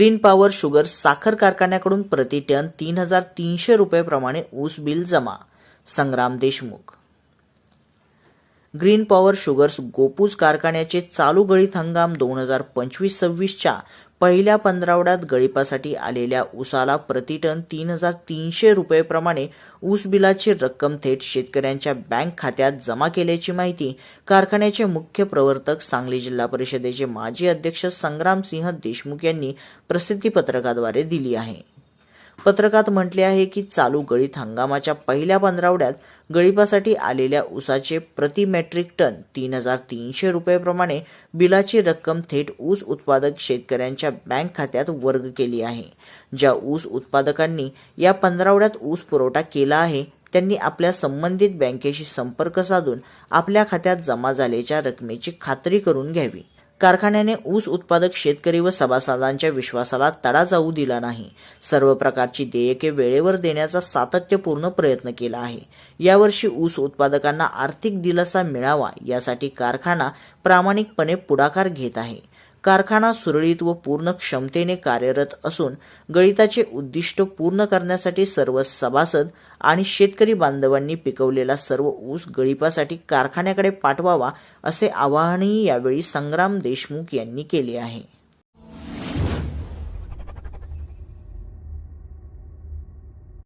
Green power sugar साखर कारखान्याकडून प्रति ton तीन हजार तीनशे रुपयेप्रमाणे ऊस बिल जमा. Sangram Deshmukh. Green power sugars Gopuj कारखान्याचे चालू गळीत हंगाम दोन हजार पंचवीस सव्वीसच्या पहिल्या पंधरावड्यात गळीपासाठी आलेल्या ऊसाला प्रति टन तीन हजार तीनशे रुपयेप्रमाणे ऊस बिलाची रक्कम थेट शेतकऱ्यांच्या बँक खात्यात जमा केल्याची माहिती कारखान्याचे मुख्य प्रवर्तक सांगली जिल्हा परिषदेचे माजी अध्यक्ष संग्रामसिंह देशमुख यांनी प्रसिद्धीपत्रकाद्वारे दिली आहे. पत्रकात म्हटले आहे की चालू गळीत हंगामाच्या पहिल्या पंधरावड्यात गळीपासाठी आलेल्या ऊसाचे प्रति मेट्रिक टन तीन हजार तीनशे रुपयेप्रमाणे बिलाची रक्कम थेट ऊस उत्पादक शेतकऱ्यांच्या बँक खात्यात वर्ग केली आहे. ज्या ऊस उत्पादकांनी या पंधरावड्यात ऊस पुरवठा केला आहे त्यांनी आपल्या संबंधित बँकेशी संपर्क साधून आपल्या खात्यात जमा झाल्याच्या रकमेची खात्री करून घ्यावी. कारखान्याने ऊस उत्पादक शेतकरी व सभासदांच्या विश्वासाला तडा जाऊ दिला नाही. सर्व प्रकारची देयके वेळेवर देण्याचा सातत्यपूर्ण प्रयत्न केला आहे. यावर्षी ऊस उत्पादकांना आर्थिक दिलासा मिळावा यासाठी कारखाना प्रामाणिकपणे पुढाकार घेत आहे. कारखाना सुरळीत व पूर्ण क्षमतेने कार्यरत असून गळिताचे उद्दिष्ट पूर्ण करण्यासाठी सर्व सभासद आणि शेतकरी बांधवांनी पिकवलेला सर्व ऊस गळीपासाठी कारखान्याकडे पाठवावा असे आवाहनही यावेळी संग्राम देशमुख यांनी केले आहे.